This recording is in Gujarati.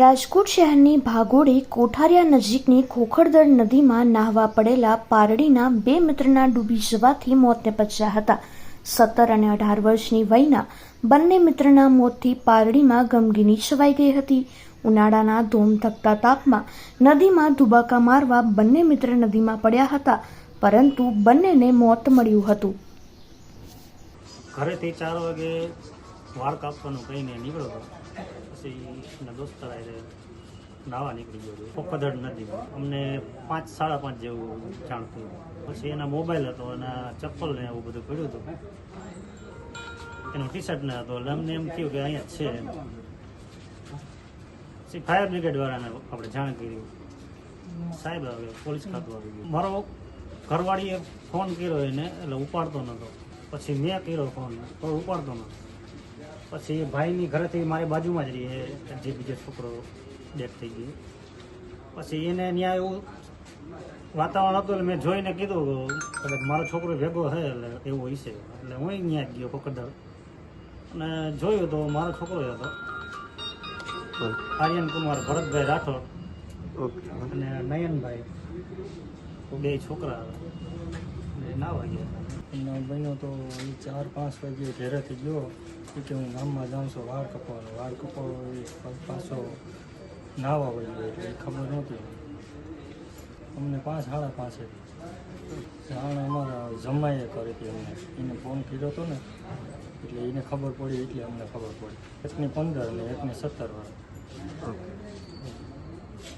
રાજકોટ શહેરની ભાગોળી કોઠારિયા નજીકની ખોખરદળ નદીમાં નાહવા પડેલા પારડીના બે મિત્રના ડૂબી જવાથી મોત નિપજ્યા હતા. સત્તર અને અઢાર વર્ષની વયના બંને મિત્રના મોતથી પારડીમાં ગમગીની છવાઈ ગઈ હતી. ઉનાળાના ધોમધકતા તાપમાં નદીમાં ધુબાકા મારવા બંને મિત્ર નદીમાં પડ્યા હતા, પરંતુ બંનેને મોત મળ્યું હતું. ઘરેથી ચાર વાગે વાળ કાપવાનું કહીને નીકળ્યો હતો પછી એના દોસ્તર આરે નાવા નીકળી ગયો હતો પોકદડ નદીમાં અમને પાંચ, સાડા પાંચ જેવું જાણ થયું પછી એના મોબાઈલ હતો અને ચપ્પલ ને એવું બધું પડ્યું હતું. એનો ટી શર્ટ ને હતો. એટલે અમને એમ થયું કે અહીંયા છે. પછી ફાયર બ્રિગેડ વાળાને આપણે જાણ કરી. સાહેબ આવે પોલીસ ખાતું આવી ગયું. મારો ઘરવાળીએ ફોન કર્યો એને, એટલે ઉપાડતો નહોતો. પછી મેં કર્યો ફોન તો ઉપાડતો નહોતો. પછી ભાઈની ઘરેથી મારી બાજુમાં જ રહીએ જે બીજો છોકરો ડેથ થઈ ગયો. પછી એને ત્યાં એવું વાતાવરણ હતું એટલે મેં જોઈને કીધું એટલે કદાચ મારો છોકરો ભેગો છે એટલે એવું હશે. એટલે હું ત્યાં જ ગયો કોકદર અને જોયું તો મારો છોકરો હતો. આર્યન કુમાર ભરતભાઈ રાઠોડ. અને નયનભાઈ બે છોકરા. હતા નાવા ગયા એનો બન્યો તો એ ચાર, પાંચ વાગે ઘેરેથી ગયો. કે હું ગામમાં જાઉં છું, વાળ કપાવાનો વાળ કપાવો પાછો નાવા વળી ગયો એટલે ખબર નહોતી. અમને પાંચ, સાડા પાંચે જાણ અમારા જમાઈએ કરી હતી અમને. એને ફોન કર્યો હતો ને, એટલે એને ખબર પડી, એટલે અમને ખબર પડી. એકની પંદર ને એકની સત્તર વાળા